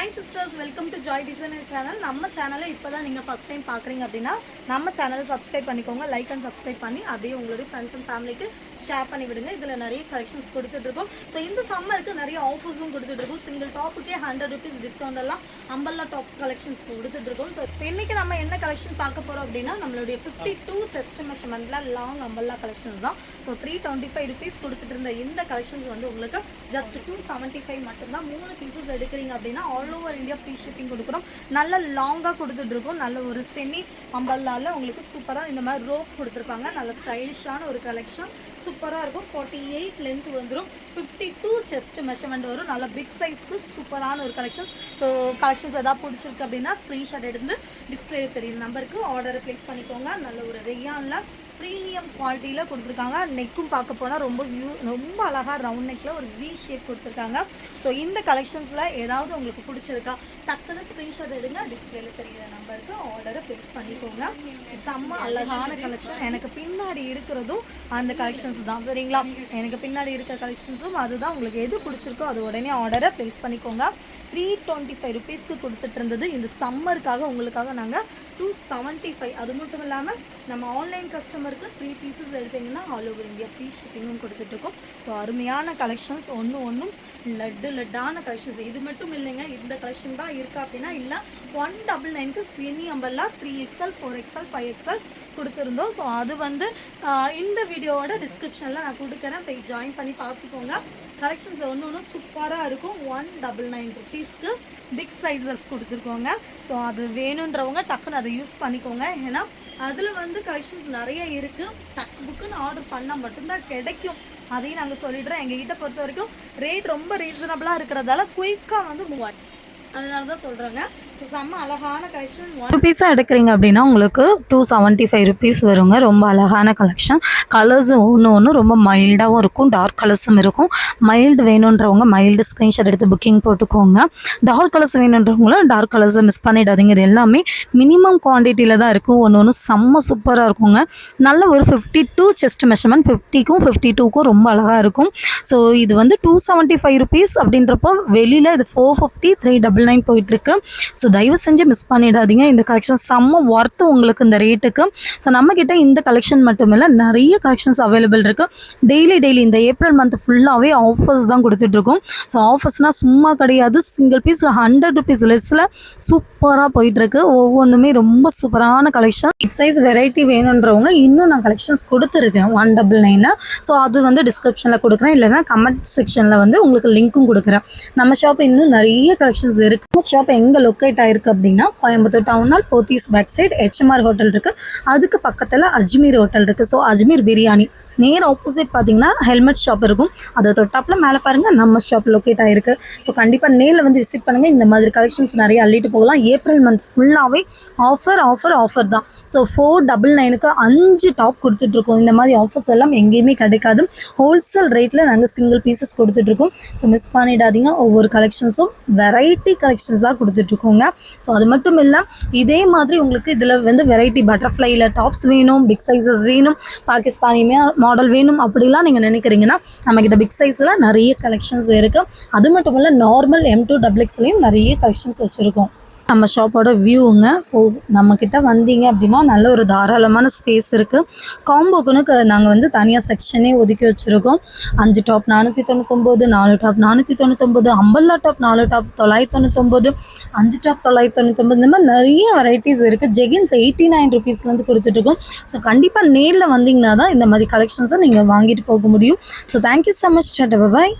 Hi sisters welcome to Joy designer channel நம்ம சேனலை இப்போ தான் நீங்கள் ஃபஸ்ட் டைம் பார்க்குறீங்க அப்படின்னா நம்ம சேனலை சப்ஸ்கிரைப் பண்ணிக்கோங்க. லைக் அண்ட் சப்ஸ்கிரைப் பண்ணி அப்படியே உங்களுடைய ஃப்ரெண்ட்ஸ் அண்ட் ஃபேமிலிக்கு ஷேர் பண்ணி விடுங்க. இதில் நிறைய கலெக்ஷன்ஸ் கொடுத்துட்ருக்கோம் ஸோ இந்த சம்மருக்கு நிறைய ஆஃபர்ஸும் கொடுத்துட்ருக்கோம் சிங்கிள் டாப்புக்கே ஹண்ட்ரட் ருபீஸ் டிஸ்கவுண்ட் எல்லாம் அம்பல்லா டாப் கலெக்ஷன்ஸ் கொடுத்துட்ருக்கோம் ஸோ ஸோ இன்றைக்கி நம்ம என்ன கலெக்ஷன் பார்க்க போகிறோம் அப்படின்னா நம்மளுடைய ஃபிஃப்டி டூ செஸ்ட் மெஷர்மெண்ட்டில் லாங் அம்பல்லா கலெக்ஷன்ஸ் தான். So three twenty five rupees கொடுத்துட்டு இருந்த இந்த கலெக்ஷன்ஸ் வந்து உங்களுக்கு ஜஸ்ட் டூ செவன்ட்டி ஃபைவ் மட்டும்தான். மூணு பீசஸ் எடுக்கிறீங்க அப்படின்னா all over India free shipping கொடுக்குறோம். நல்ல லாங்காக கொடுத்துட்ருக்கோம். நல்ல ஒரு செமி அம்பல்லாவில் உங்களுக்கு சூப்பராக இந்த மாதிரி ரோப் கொடுத்துருப்பாங்க நல்ல ஸ்டைலிஷான ஒரு கலெக்ஷன் சூப்பராக இருக்கும். ஃபார்ட்டி எயிட் லென்த் வந்துடும் ஃபிஃப்டி டூ செஸ்ட் மெஷர்மெண்ட் வரும் நல்ல பிக் சைஸ்க்கு சூப்பரான ஒரு கலெக்ஷன் ஸோ கலெக்ஷன்ஸ் எதாவது பிடிச்சிருக்கு அப்படின்னா ஸ்க்ரீன்ஷாட் எடுத்து டிஸ்பிளே தெரியும் நம்பருக்கு ஆர்டரை ப்ளேஸ் பண்ணிக்கோங்க. நல்ல ஒரு ரெய்யானில் ப்ரீமியம் குவாலிட்டியில் கொடுத்துருக்காங்க. நெக்கும் பார்க்க போனால் ரொம்ப வியூ ரொம்ப அழகாக ரவுண்ட் நெக்கில் ஒரு வி ஷேப் கொடுத்துருக்காங்க. ஸோ இந்த கலெக்ஷன்ஸில் ஏதாவது உங்களுக்கு பிடிச்சிருக்கா டக்குன்னு ஸ்க்ரீன்ஷாட் எடுங்க. டிஸ்பிளேல தெரிகிற நம்பருக்கு ஆர்டரை ப்ளேஸ் பண்ணிக்கோங்க. செம்ம அழகான கலெக்ஷன் எனக்கு பின்னாடி இருக்கிறதும் அந்த கலெக்ஷன்ஸ் தான். சரிங்களா? எனக்கு பின்னாடி இருக்கிற கலெக்ஷன்ஸும் அதுதான். உங்களுக்கு எது பிடிச்சிருக்கோ அது உடனே ஆர்டரை ப்ளேஸ் பண்ணிக்கோங்க. த்ரீ டுவெண்ட்டி ஃபைவ் ருபீஸ்க்கு கொடுத்துட்டு இருந்தது. இந்த சம்மருக்காக உங்களுக்காக நாங்கள் டூ செவன்ட்டி ஃபைவ் அது மட்டும் இல்லாமல் நம்ம ஆன்லைன் கஸ்டமர் ஒர்க்கில் த்ரீ பீசஸ் எடுத்தீங்கன்னா ஆல் ஓவர் இந்தியா ஃப்ரீ ஷிப்பிங்கும் கொடுத்துட்ருக்கோம். ஸோ அருமையான கலெக்ஷன்ஸ் ஒன்று ஒன்றும் லட்டு லட்டான கலெக்ஷன்ஸ் இது மட்டும் இல்லைங்க இந்த கலெக்ஷன் தான் இருக்கா அப்படின்னா இல்லை ஒன் டபுள் நைனுக்கு semi umbrella three XL four XL five XL கொடுத்துருந்தோம். ஸோ அது வந்து இந்த வீடியோவோட டிஸ்கிரிப்ஷனில் நான் கொடுக்குறேன். போய் ஜாயின் பண்ணி பார்த்துக்கோங்க. கலெக்ஷன்ஸ் ஒன்று ஒன்று சூப்பராக இருக்கும். ஒன் டபுள் நைன் ருபீஸ்க்கு பிக் சைஸஸ் கொடுத்துருக்கோங்க. ஸோ அது வேணுன்றவங்க டக்குன்னு அதை யூஸ் பண்ணிக்கோங்க. ஏன்னா அதில் வந்து கலெக்ஷன்ஸ் நிறைய இருக்குது டக் புக்குன்னு ஆர்டர் பண்ணால் மட்டும்தான் கிடைக்கும். அதையும் நாங்கள் சொல்லிடுறோம். எங்ககிட்ட பொறுத்த வரைக்கும் ரேட் ரொம்ப ரீசனபிளாக இருக்கிறதால குயிக்காக வந்து மூவாயிரம். அதனால தான் சொல்கிறேங்க ஸோ செம்ம அழகான கலெக்ஷன் ஒன் ருபீஸாக எடுக்கிறீங்க அப்படின்னா உங்களுக்கு டூ செவன்ட்டி ஃபைவ் ருபீஸ் வருங்க. ரொம்ப அழகான கலெக்ஷன் கலர்ஸும் ஒன்று ஒன்று ரொம்ப மைல்டாகவும் இருக்கும். டார்க் கலர்ஸும் இருக்கும். மைல்டு வேணுன்றவங்க மைல்டு ஸ்க்ரீன்ஷாட் எடுத்து புக்கிங் போட்டுக்கோங்க. டார்க் கலர்ஸ் வேணுன்றவங்களும் டார்க் கலர்ஸை மிஸ் பண்ணிடாதீங்க. இது எல்லாமே மினிமம் குவான்டிட்டியில் தான் இருக்கும். ஒன்று ஒன்று செம்ம சூப்பராக இருக்குங்க. நல்ல ஒரு ஃபிஃப்டி டூ செஸ்ட் மெஷர்மெண்ட் ஃபிஃப்டிக்கும் ஃபிஃப்டி டூக்கும் ரொம்ப அழகாக இருக்கும். ஸோ இது வந்து டூ செவன்ட்டி ஃபைவ் ருபீஸ் அப்படின்றப்போ வெளியில் இது four fifty three double nine போயிட்டுருக்கு ஸோ தயவு செஞ்சு மிஸ் பண்ணிடாதீங்க. இந்த கலெக்ஷன் செம்ம ஒர்த்து உங்களுக்கு இந்த ரேட்டுக்கு ஸோ நம்மக்கிட்ட இந்த கலெக்ஷன் மட்டும் இல்லை நிறைய கலெக்ஷன்ஸ் அவைலபிள் இருக்குது டெய்லி டெய்லி இந்த ஏப்ரல் மந்த் ஃபுல்லாகவே ஆஃபர்ஸ் தான் கொடுத்துட்ருக்கோம். ஸோ ஆஃபர்ஸ்னால் சும்மா கிடையாது. சிங்கிள் பீஸ் ஹண்ட்ரட் ருபீஸ் லெஸ்ஸில் சூப்பராக போயிட்டுருக்கு ஒவ்வொன்றுமே ரொம்ப சூப்பரான கலெக்ஷன் பிக் சைஸ் வெரைட்டி வேணுன்றவங்க இன்னும் நான் கலெக்ஷன்ஸ் கொடுத்துருக்கேன். ஒன் டபுள் நைனு ஸோ அது வந்து டிஸ்கிரிப்ஷனில் கொடுக்குறேன். இல்லைன்னா கமெண்ட் செக்ஷனில் வந்து உங்களுக்கு லிங்க்கும் கொடுக்குறேன். நம்ம ஷாப் இன்னும் நிறைய கலெக்ஷன்ஸ் இருக்குது ஷாப் எங்கே லொக்கேட் ஆயிருக்கு அப்படின்னா Coimbatore டவுனால் Pothys back side HMR hotel இருக்குது அதுக்கு பக்கத்தில் அஜ்மீர் ஹோட்டல் இருக்குது ஸோ அஜ்மீர் பிரியாணி. நேர் ஆப்போசிட் பார்த்தீங்கன்னா ஹெல்மெட் ஷாப் இருக்கும். அதை தொட்டாப்பில் மேலே பாருங்கள் நம்ம ஷாப் லொக்கேட் ஆகிருக்கு ஸோ கண்டிப்பாக நேரில் வந்து விசிட் பண்ணுங்கள் இந்த மாதிரி கலெக்ஷன்ஸ் நிறைய அள்ளிட்டு போகலாம். ஏப்ரல் மந்த் ஃபுல்லாகவே ஆஃபர் ஆஃபர் ஆஃபர் தான். ஸோ ஃபோர் டபுள் நைனுக்கு அஞ்சு டாப் கொடுத்துட்ருக்கோம் இந்த மாதிரி ஆஃபர்ஸ் எல்லாம் எங்கேயுமே கிடைக்காது. ஹோல்சேல் ரேட்டில் நாங்கள் சிங்கிள் பீசஸ் கொடுத்துட்ருக்கோம் ஸோ மிஸ் பண்ணிடாதீங்க. ஒவ்வொரு கலெக்ஷன்ஸும் வெரைட்டி கலெக்ஷன்ஸாக கொடுத்துட்ருக்கோங்க ஸோ அது மட்டும் இல்லை இதே மாதிரி உங்களுக்கு இதில் வந்து வெரைட்டி பட்டர்ஃப்ளைல டாப்ஸ் வேணும் பிக் சைஸஸ் வேணும் பாகிஸ்தானியுமே மாடல் வேணும் அப்படிலாம் நீங்கள் நினைக்கிறீங்கன்னா நம்மக்கிட்ட பிக் சைஸில் நிறைய கலெக்ஷன்ஸ் இருக்குது அது மட்டும் இல்லை நார்மல் எம் டூ டபுள் எக்ஸ்லையும் நிறைய கலெக்ஷன்ஸ் வச்சுருக்கோம். நம்ம ஷாப்போட வியூங்க ஸோ நம்மக்கிட்ட வந்தீங்க அப்படின்னா நல்ல ஒரு தாராளமான ஸ்பேஸ் இருக்குது காம்போக்குன்னு நாங்கள் வந்து தனியாக செக்ஷனே ஒதுக்கி வச்சுருக்கோம். அஞ்சு டாப் நானூற்றி தொண்ணூத்தொம்பது நாலு டாப் நானூற்றி தொண்ணூத்தொம்பது அம்பல்லா டாப் நாலு டாப் தொள்ளாயிரத்தி தொண்ணூத்தொம்பது அஞ்சு டாப் தொள்ளாயிரத்தி தொண்ணூத்தொம்பது இந்த மாதிரி நிறைய வெரைட்டிஸ் இருக்குது ஜெகின்ஸ் எயிட்டி நைன் ருபீஸ்லேருந்து கொடுத்துட்ருக்கோம் ஸோ கண்டிப்பாக நேரில் வந்தீங்கன்னா தான் இந்த மாதிரி கலெக்ஷன்ஸை நீங்கள் வாங்கிட்டு போக முடியும். So thank you so much tata bye